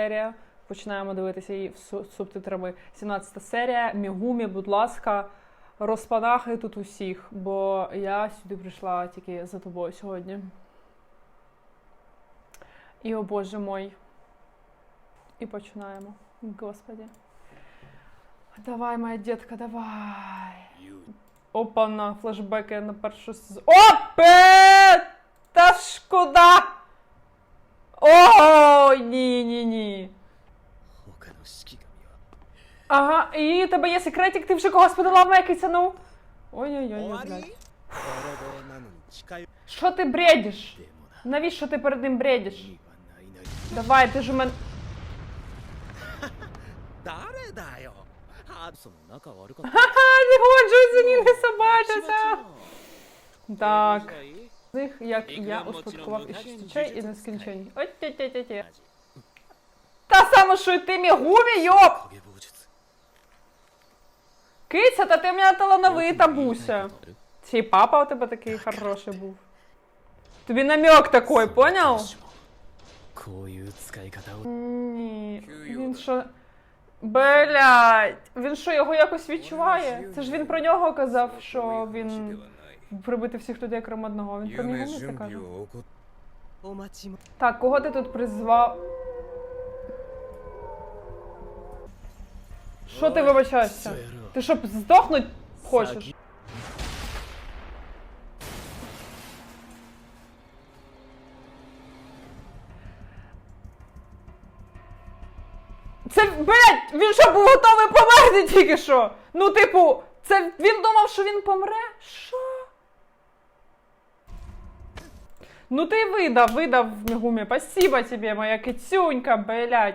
серія. Починаємо дивитися її субтитрами. 17 серія. Мігумі, будь ласка, розпанахай тут усіх, бо я сюди прийшла тільки за тобою сьогодні. І о Боже мой. І починаємо. Господи. Давай, моя дітка, давай. Опа, на флешбеки на першу сезон. Опе! Та шкода! І у тебе є секретик, ти вже когось подала мекицяну. Ой-ой-ой, блядь. Що ти бредиш? Навіщо ти перед ним бредиш? Давай, ти ж у мене. Ха-ха, не годжується, ні, не собачиться. Так. Них, як я успадкував іще чай і нескінчені. От тя тя тя тя Та саме, що й ти мій гумі, йоп! Киця, та ти в мене талановита буся. Чи папа у тебе такий хороший був. Тобі намек такой, понял? Ні, він що. Блять, він що його якось відчуває? Це ж він про нього казав, що він прибити всіх людей крім одного. Він про нього не це каже. Так, кого ти тут призвав? Що ти вибачаєшся? Ти що, здохнуть хочеш? Це, блядь, він що був готовий померти тільки що? Ну, типу, це він думав, що він помре? Що? Ну ти видав, видав Мігумі. Спасибо тобі, моя кицюнька, блядь.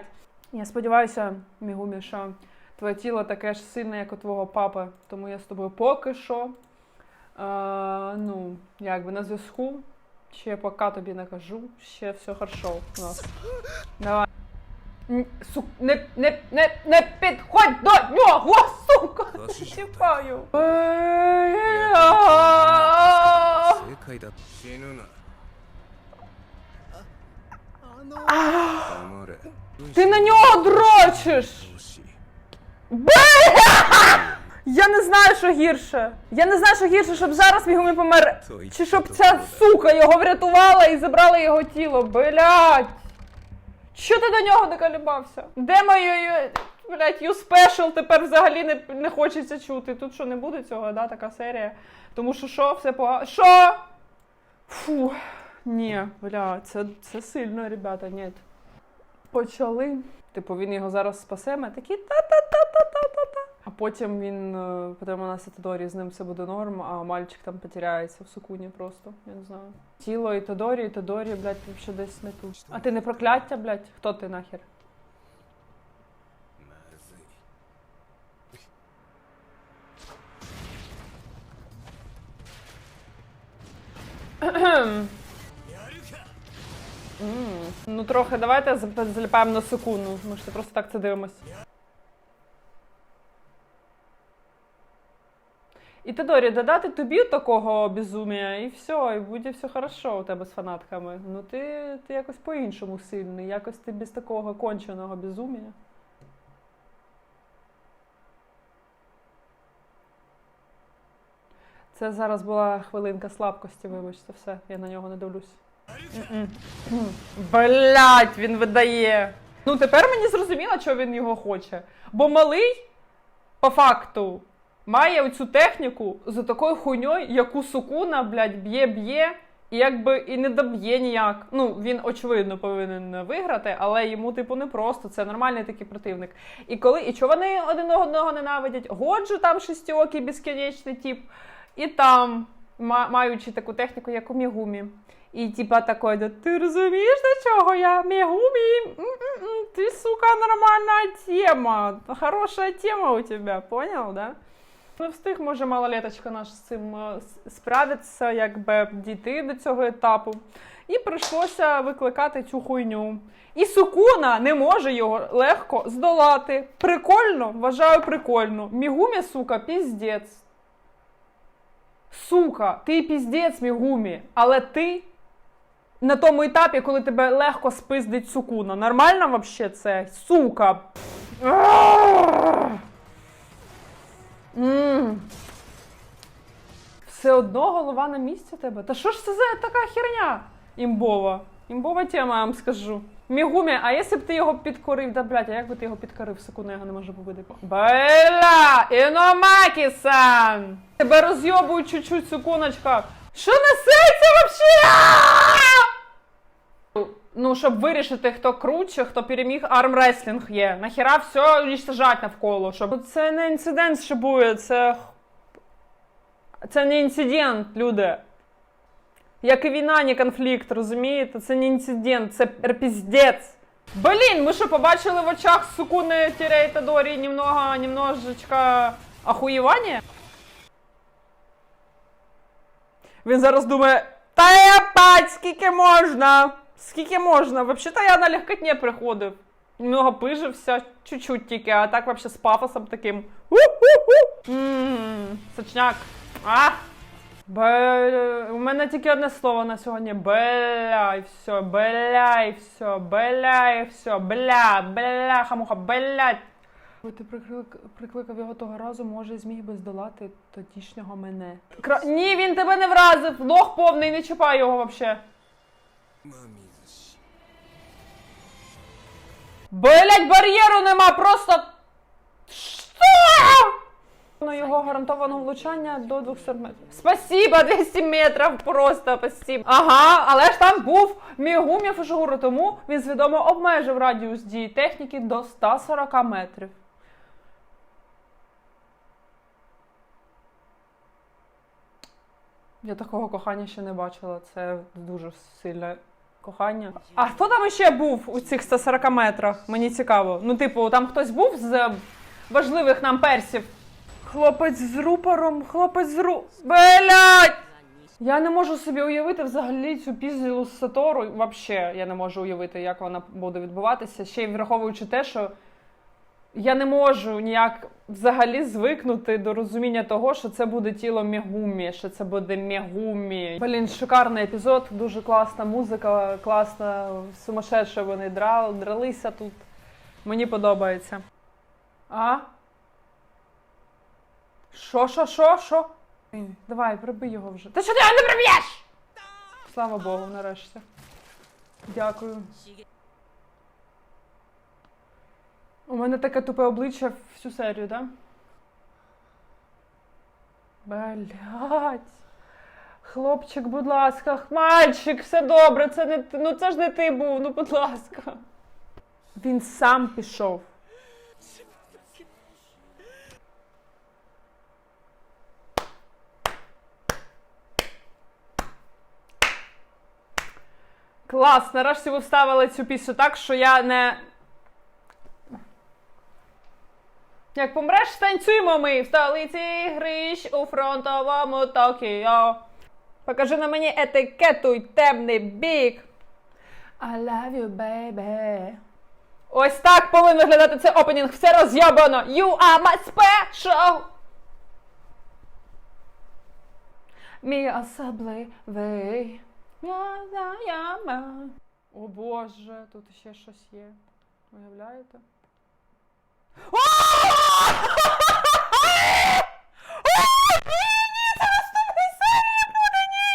Я сподіваюся, Мігумі, що Твоє тіло таке ж сильне, як у твого папи, тому я з тобою поки що. А, ну, якби на зв'язку. Ще поки тобі не кажу, ще все хорошо у нас. Давай. Сук, не не, не, не підходь до нього, сука! Чіпаю. Ти на нього дрочиш! Я не знаю, що гірше. Я не знаю, що гірше, щоб зараз мій не помер. Чи щоб ця сука його врятувала і забрала його тіло. Блять. Що ти до нього докалібався? Де моє. Блять, you special тепер взагалі не не хочеться чути. Тут що не буде цього, да, така серія. Тому що що, все погано. Що? Фу. Ні, бля, це це сильно, ребята, ні. Почали. Типу, він його зараз спасе, ми такі та-та-та-та-та-та-та. А потім він е, потім у нас з ним все буде норм, а мальчик там потеряється в сукуні просто. Я не знаю. Тіло і Тодорі, і Тодорі, блядь, ще десь не тут. А ти не прокляття, блядь? Хто ти нахер? Ну трохи давайте заліпаємо на секунду. Ми ж просто так це дивимось. І Тодорі, додати тобі такого безумія, і все, і буде все хорошо у тебе з фанатками. Ну ти, ти якось по-іншому сильний, якось ти без такого конченого безумія. Це зараз була хвилинка слабкості, вибачте, все, я на нього не дивлюсь. Блять, він видає. Ну тепер мені зрозуміло, чого він його хоче. Бо малий, по факту, має оцю техніку з такою хуйньою, яку сукуна, блядь, б'є-б'є, і якби і не доб'є ніяк. Ну, він, очевидно, повинен виграти, але йому, типу, не просто. Це нормальний такий противник. І коли, і чого вони один одного ненавидять? Годжу там шестіокий безкінечний тип, і там, маючи таку техніку, як у Мігумі. І типа такой, да ти розумієш, до чого я Мегумі? М-м-м, Ти, сука, нормальна тема. Хороша тема у тебе, понял, да? Не встиг, може, малолеточка наш з цим е, справитися, якби дійти до цього етапу. І прийшлося викликати цю хуйню. І Сукуна не може його легко здолати. Прикольно, вважаю прикольно. Мігумі, сука, піздець. Сука, ти піздець, Мігумі, але ти на тому етапі, коли тебе легко спиздить сукуна. Нормально вообще це? Сука. Все одно голова на місці тебе. Та що ж це за така херня? Імбова. Імбова тема, я вам скажу. Мігумі, а якщо б ти його підкорив, да блядь, а як би ти його підкорив? Секунду, я його не можу побити. Бля! Іномакі-сан! Тебе розйобують чуть-чуть, сукуночка. Що несеться вообще? Ну, щоб вирішити, хто круче, хто переміг, армреслінг є. Нахіра все уничтожать навколо. Щоб... Ну, Це не інцидент, буде, це. Це не інцидент, люди. Як і війна, не конфлікт, розумієте? Це не інцидент, це піздець. Блін, ми що побачили в очах Сукуни Тірей Тадорі немного, немножечко ахуєвання? Він зараз думає, та я пать, скільки можна? Скільки можна? Взагалі-то я на легкотні приходив. Немного пижився, чуть-чуть тільки, а так вообще з пафосом таким. Ммм, сочняк. А! Бля, у мене тільки одне слово на сьогодні. Бля, і все, бля, і все, бля, і все, бля, бля, хамуха, блядь. Ти приклик, прикликав його того разу, може зміг би здолати тодішнього мене. Кра... Ні, він тебе не вразив! Лох повний, не чіпай його вообще. Блять, бар'єру нема, просто. Що? На його гарантовано влучання до 200 метрів. Спасибо, 200 метрів, просто спасибо. Ага, але ж там був Мігумі Фушигуру, тому він свідомо обмежив радіус дії техніки до 140 метрів. Я такого кохання ще не бачила. Це дуже сильне кохання. А хто там ще був у цих 140 метрах? Мені цікаво. Ну, типу, там хтось був з важливих нам персів. Хлопець з рупором, хлопець з ру. Блять! Я не можу собі уявити взагалі цю пізділу з Сатору. Вообще, я не можу уявити, як вона буде відбуватися. Ще й враховуючи те, що я не можу ніяк взагалі звикнути до розуміння того, що це буде тіло Мегумі, що це буде Мегумі. Блін, шикарний епізод, дуже класна музика, класна, сумасшедше вони драли, дралися тут. Мені подобається. А? Що, що, що, що? Давай, прибий його вже. Та що ти його не приб'єш? Слава Богу, нарешті. Дякую. У мене таке тупе обличчя всю серію, да? Блять. Хлопчик, будь ласка, мальчик, все добре, це не. Ну це ж не ти був, ну будь ласка. Він сам пішов. Клас, нарешті ви вставили цю пісню так, що я не. Як помреш, станцюємо ми в столиці Гриш у фронтовому Токіо. Покажи на мені етикету й темний бік. I love you, baby. Ось так повинен виглядати цей опенінг. Все роз'єбано. You are my special. Мій особливий. Я, я, я, ма. О боже, тут ще щось є. Уявляєте? О! Ні, це наступний серії буде, ні!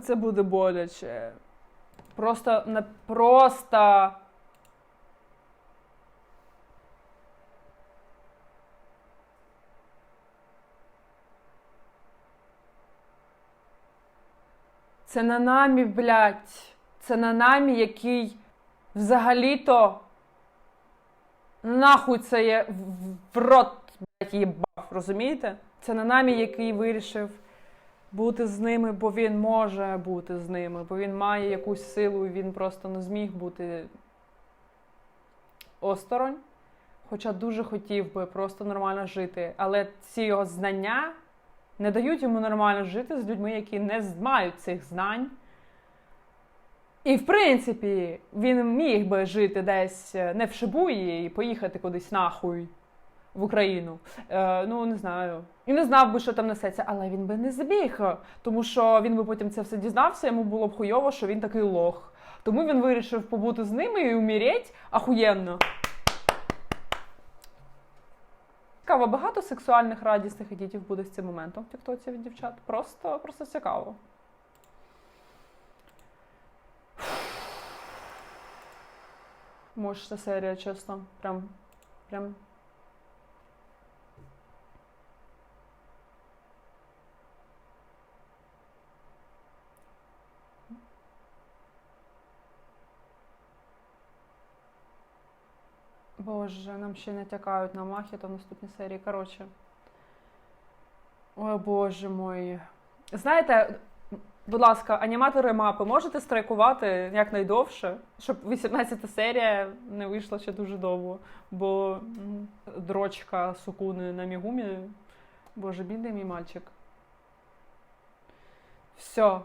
Це буде боляче. Просто не просто. Це на намі, блядь. Це на намі, який взагалі-то нахуй це є в- рот, блядь, їбав, розумієте? Це на намі, який вирішив бути з ними, бо він може бути з ними, бо він має якусь силу і він просто не зміг бути осторонь. Хоча дуже хотів би просто нормально жити. Але ці його знання не дають йому нормально жити з людьми, які не мають цих знань. І в принципі, він міг би жити десь е, не в Шибуї і поїхати кудись нахуй в Україну. Е, ну, не знаю. І не знав би, що там несеться, але він би не збіг, тому що він би потім це все дізнався, йому було б хуйово, що він такий лох. Тому він вирішив побути з ними і умереть ахуєнно. Цікаво, багато сексуальних радісних едітів буде з цим моментом в тіктоці від дівчат. Просто, просто цікаво. Мощна серія, чесно. Прям. Прям. Боже, нам ще не тякають на махі, то в наступній серії. Коротше. Ой, боже мой. Знаєте, будь ласка, аніматори мапи, можете страйкувати якнайдовше, щоб 18 серія не вийшла ще дуже довго. Бо дрочка Сукуни на Мігумі. Боже, бідний мій мальчик. Все,